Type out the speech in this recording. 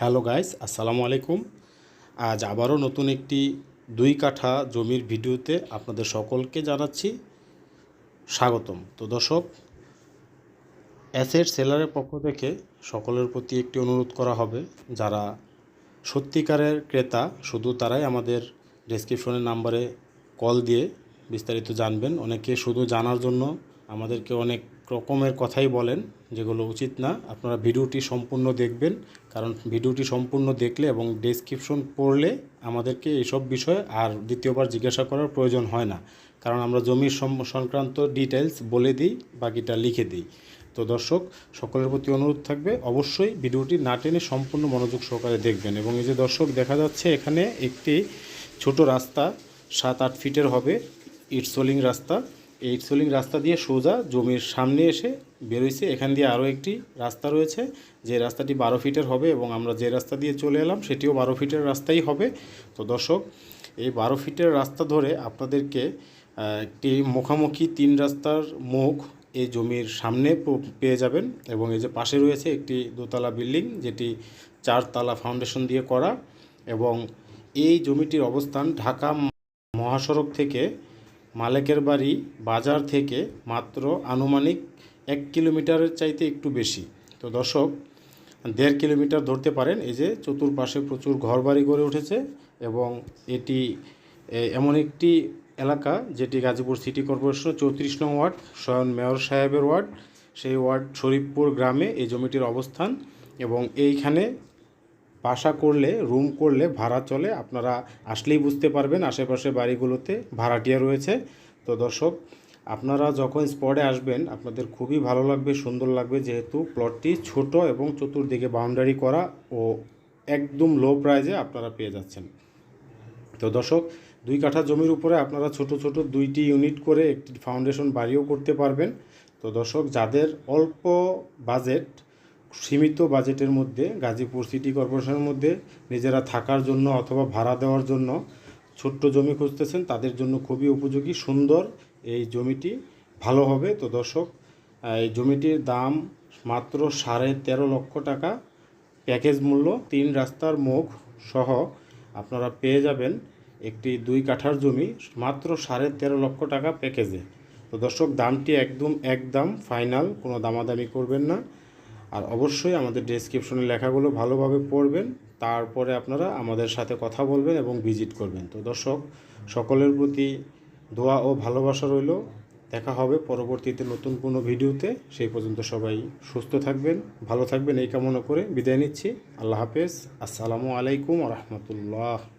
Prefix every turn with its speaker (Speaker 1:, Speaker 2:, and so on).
Speaker 1: Hello guys, আসসালামু আলাইকুম। আজ আবারও নতুন একটি দুই কাঠা জমির ভিডিওতে আপনাদের সকলকে জানাচ্ছি স্বাগতম। তো দর্শক, অ্যাসেট সেলারের পক্ষ থেকে সকলের প্রতি একটি অনুরোধ করা হবে, যারা সত্যিকারের ক্রেতা, শুধু তারাই আমাদের ডেসক্রিপশনের নাম্বারে কল দিয়ে বিস্তারিত জানবেন। অনেকে শুধু জানার জন্য আমাদেরকে অনেক রকমের কথাই বলেন, যেগুলো উচিত না। আপনারা ভিডিওটি সম্পূর্ণ দেখবেন, কারণ ভিডিওটি সম্পূর্ণ দেখলে এবং ডেসক্রিপশন পড়লে আমাদেরকে এসব বিষয়ে আর দ্বিতীয়বার জিজ্ঞাসা করার প্রয়োজন হয় না। কারণ আমরা জমির সংক্রান্ত ডিটেলস বলে দিই, বাকিটা লিখে দিই। তো দর্শক, সকলের প্রতি অনুরোধ থাকবে, অবশ্যই ভিডিওটি না টেনে সম্পূর্ণ মনোযোগ সহকারে দেখবেন এবং এই যে দর্শক দেখা যাচ্ছে, এখানে একটি ছোট রাস্তা, সাত আট ফিটের হবে, ইটসোলিং রাস্তা। এই ইটসোলিং রাস্তা দিয়ে সোজা জমির সামনে এসে বেরোইছে। এখান দিয়ে আরও একটি রাস্তা রয়েছে, যে রাস্তাটি বারো ফিটের হবে এবং আমরা যে রাস্তা দিয়ে চলে এলাম সেটিও বারো ফিটের রাস্তাই হবে। তো দর্শক, এই বারো ফিটের রাস্তা ধরে আপনাদেরকে একটি মুখামুখি তিন রাস্তার মুখ এই জমির সামনে পেয়ে যাবেন এবং এই যে পাশে রয়েছে একটি দোতলা বিল্ডিং, যেটি চারতলা ফাউন্ডেশন দিয়ে করা এবং এই জমিটির অবস্থান ঢাকা মহাসড়ক থেকে মালেকের বাড়ি বাজার থেকে মাত্র আনুমানিক এক কিলোমিটারের চাইতে একটু বেশি। তো দর্শক, দেড় কিলোমিটার ধরতে পারেন, এই যে চতুর্পাশে প্রচুর ঘরবাড়ি গড়ে উঠেছে এবং এটি এমন একটি এলাকা যেটি গাজীপুর সিটি কর্পোরেশন চৌত্রিশ নং ওয়ার্ড, স্বয়ন মেয়র সাহেবের ওয়ার্ড। সেই ওয়ার্ড শরীফপুর গ্রামে এই জমিটির অবস্থান এবং এইখানে বাসা করলে রুম করলে, ভাড়া চলে, আপনারা আসলেই বুঝতে পারবেন আশেপাশে বাড়িগুলোতে ভাড়াটিয়া রয়েছে। তো দর্শক, আপনারা যখন স্পটে আসবেন, আপনাদের খুবই ভালো লাগবে, সুন্দর লাগবে, যেহেতু প্লটটি ছোট এবং চতুর্দিকে বাউন্ডারি করা ও একদম লো প্রাইজে আপনারা পেয়ে যাচ্ছেন। তো দর্শক, দুই কাঠা জমির উপরে আপনারা ছোট ছোট দুইটি ইউনিট করে একটি ফাউন্ডেশন বাড়িও করতে পারবেন। তো দর্শক, যাদের অল্প বাজেট সীমিত বাজেটের মধ্যে গাজীপুর সিটি কর্পোরেশনের মধ্যে নিজেরা থাকার জন্য অথবা ভাড়া দেওয়ার জন্য ছোট্ট জমি খুঁজতেছেন, তাদের জন্য খুবই উপযোগী, সুন্দর এই জমিটি, ভালো হবে। তো দর্শক, এই জমিটির দাম মাত্র সাড়ে তেরো লক্ষ টাকা। প্যাকেজ মূল্য তিন রাস্তার মুখ সহ আপনারা পেয়ে যাবেন একটি দুই কাঠার জমি মাত্র সাড়ে তেরো লক্ষ টাকা প্যাকেজে। তো দর্শক, দামটি একদম একদম ফাইনাল, কোনো দামাদামি করবেন না। আর অবশ্যই আমাদের ডেসক্রিপশনের লেখাগুলো ভালোভাবে পড়বেন, তারপরে আপনারা আমাদের সাথে কথা বলবেন এবং ভিজিট করবেন। তো দর্শক, সকলের প্রতি দোয়া ও ভালোবাসা রইল। দেখা হবে পরবর্তীতে নতুন কোনো ভিডিওতে। সেই পর্যন্ত সবাই সুস্থ থাকবেন, ভালো থাকবেন, এই কামনা করে বিদায় নিচ্ছি। আল্লাহ হাফেজ। আসসালামু আলাইকুম রহমতুল্লাহ।